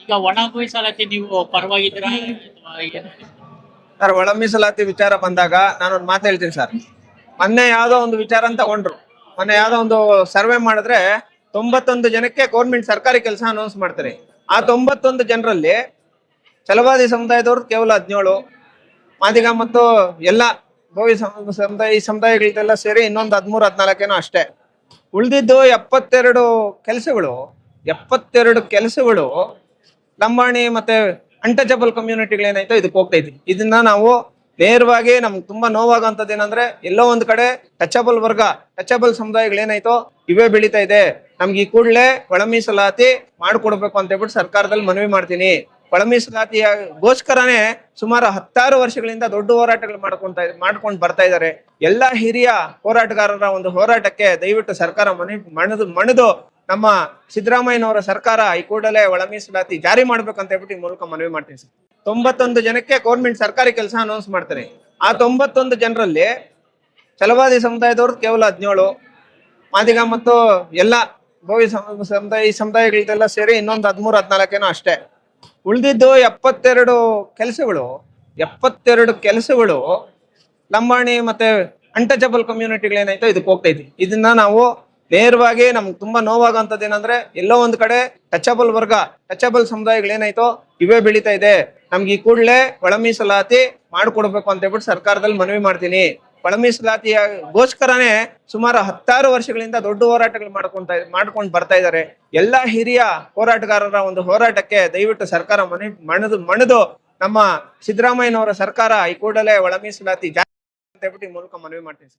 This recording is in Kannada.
ಈಗ ಒಣ ಮೀಸಲಾತಿ ನೀವು ಪರವಾಗಿದ್ದೀರಾ? ಅಥವಾ ಏನು? ಸರ್ ಒಳ ಮೀಸಲಾತಿ ವಿಚಾರ ಬಂದಾಗ ನಾನು ಒಂದು ಮಾತು ಹೇಳ್ತೀನಿ ಸರ್. ಮೊನ್ನೆ ಯಾವ್ದೋ ಒಂದು ವಿಚಾರ ಅಂತ ತಗೊಂಡ್ರು. ಮೊನ್ನೆ ಯಾವ್ದೋ ಒಂದು ಸರ್ವೆ ಮಾಡಿದ್ರೆ ತೊಂಬತ್ತೊಂದು ಜನಕ್ಕೆ ಗೌರ್ಮೆಂಟ್ ಸರ್ಕಾರಿ ಕೆಲಸ ಅನೌನ್ಸ್ ಮಾಡ್ತಾರೆ. ಆ ತೊಂಬತ್ತೊಂದು ಜನರಲ್ಲಿ ಛಲವಾದಿ ಸಮುದಾಯದವ್ರು ಕೇವಲ ಹದಿನೇಳು ಮಾದಿಗ ಮತ್ತು ಎಲ್ಲ ಭೋವಿ ಸಮ- ಸಮುದಾಯ ಈ ಸಮುದಾಯಗಳಿಗೆಲ್ಲ ಸೇರಿ ಇನ್ನೊಂದು ಹದಿಮೂರು ಹದಿನಾಲ್ಕೇನೋ ಅಷ್ಟೇ. ಉಳಿದಿದ್ದು ಎಪ್ಪತ್ತೆರಡು ಕೆಲಸಗಳು ಎಪ್ಪತ್ತೆರಡು ಕೆಲಸಗಳು ಲಂಬಾಣಿ ಮತ್ತೆ ಅನ್ಟಚಬಲ್ ಕಮ್ಯುನಿಟಿಗಳೇನಾಯ್ತೋ ಇದಕ್ಕೆ ಹೋಗ್ತಾ ಇದ್ವಿ. ಇದನ್ನ ನಾವು ನೇರವಾಗಿ ನಮ್ಗೆ ತುಂಬಾ ನೋವಾಗುವಂಥದ್ದು ಏನಂದ್ರೆ ಎಲ್ಲೋ ಒಂದು ಕಡೆ ಟಚಬಲ್ ವರ್ಗ ಟಚಬಲ್ ಸಮುದಾಯಗಳೇನಾಯ್ತೋ ಇವೇ ಬೆಳೀತಾ ಇದೆ. ನಮ್ಗೆ ಈ ಕೂಡಲೇ ಒಳ ಮೀಸಲಾತಿ ಮಾಡ್ಕೊಡ್ಬೇಕು ಅಂತ ಹೇಳ್ಬಿಟ್ಟು ಸರ್ಕಾರದಲ್ಲಿ ಮನವಿ ಮಾಡ್ತೀನಿ. ಒಳ ಮೀಸಲಾತಿಗೋಸ್ಕರನೇ ಸುಮಾರು ಹತ್ತಾರು ವರ್ಷಗಳಿಂದ ದೊಡ್ಡ ಹೋರಾಟಗಳು ಮಾಡ್ಕೊಂತ ಮಾಡ್ಕೊಂಡು ಬರ್ತಾ ಇದ್ದಾರೆ ಎಲ್ಲಾ ಹಿರಿಯ ಹೋರಾಟಗಾರರ ಒಂದು ಹೋರಾಟಕ್ಕೆ ದಯವಿಟ್ಟು ಸರ್ಕಾರ ಮನವಿ ಮಣದು, ಮಣಿದು ನಮ್ಮ ಸಿದ್ದರಾಮಯ್ಯನವರ ಸರ್ಕಾರ ಈ ಕೂಡಲೇ ಒಳ ಮೀಸಲಾತಿ ಜಾರಿ ಮಾಡ್ಬೇಕಂತ ಹೇಳ್ಬಿಟ್ಟು ಈ ಮೂಲಕ ಮನವಿ ಮಾಡ್ತೀನಿ ಸರ್. ತೊಂಬತ್ತೊಂದು ಜನಕ್ಕೆ ಗೌರ್ಮೆಂಟ್ ಸರ್ಕಾರಿ ಕೆಲಸ ಅನೌನ್ಸ್ ಮಾಡ್ತಾರೆ. ಆ ತೊಂಬತ್ತೊಂದು ಜನರಲ್ಲಿ ಛಲವಾದಿ ಸಮುದಾಯದವ್ರದ್ದು ಕೇವಲ ಹದಿನೇಳು, ಮಾದಿಗ ಮತ್ತು ಎಲ್ಲ ಭೋವಿ ಸಮ- ಸಮುದಾಯ, ಈ ಸಮುದಾಯಗಳದೆಲ್ಲ ಸೇರಿ ಇನ್ನೊಂದು ಹದಿಮೂರು, ಹದಿನಾಲ್ಕೇನೋ ಅಷ್ಟೇ. ಉಳಿದಿದ್ದು ಎಪ್ಪತ್ತೆರಡು ಕೆಲಸಗಳು ಎಪ್ಪತ್ತೆರಡು ಕೆಲಸಗಳು ಲಂಬಾಣಿ ಮತ್ತೆ ಅಂಟಚಬಲ್ ಕಮ್ಯುನಿಟಿಗಳೇನಾಯ್ತೋ ಇದಕ್ಕೆ ಹೋಗ್ತೈತಿ ಇದನ್ನ ನಾವು ನೇರವಾಗಿ ನಮ್ಗೆ ತುಂಬಾ ನೋವಾಗುವಂಥದ್ದು ಏನಂದ್ರೆ ಎಲ್ಲೋ ಒಂದ್ ಕಡೆ ಟಚಬಲ್ ವರ್ಗ ಟಚಬಲ್ ಸಮುದಾಯಗಳು ಏನಾಯ್ತೋ, ಇವೇ ಬೆಳೀತಾ ಇದೆ. ನಮ್ಗೆ ಈ ಕೂಡಲೇ ಒಳ ಮೀಸಲಾತಿ ಮಾಡ್ಕೊಡ್ಬೇಕು ಅಂತ ಹೇಳ್ಬಿಟ್ಟು ಸರ್ಕಾರದಲ್ಲಿ ಮನವಿ ಮಾಡ್ತೀನಿ. ಒಳ ಮೀಸಲಾತಿಗೋಸ್ಕರನೇ ಸುಮಾರು ಹತ್ತಾರು ವರ್ಷಗಳಿಂದ ದೊಡ್ಡ ಹೋರಾಟಗಳು ಮಾಡ್ಕೊಂತ, ಮಾಡ್ಕೊಂಡು ಬರ್ತಾ ಇದ್ದಾರೆ ಎಲ್ಲಾ ಹಿರಿಯ ಹೋರಾಟಗಾರರ ಒಂದು ಹೋರಾಟಕ್ಕೆ ದಯವಿಟ್ಟು ಸರ್ಕಾರ ಮನೆ ಮಣದು ಮಣದು ನಮ್ಮ ಸಿದ್ದರಾಮಯ್ಯನವರ ಸರ್ಕಾರ ಈ ಕೂಡಲೇ ಒಳ ಮೀಸಲಾತಿ ಜಾರಿ ಅಂತ ಹೇಳ್ಬಿಟ್ಟು ಮೂಲಕ ಮನವಿ ಮಾಡ್ತೀನಿ.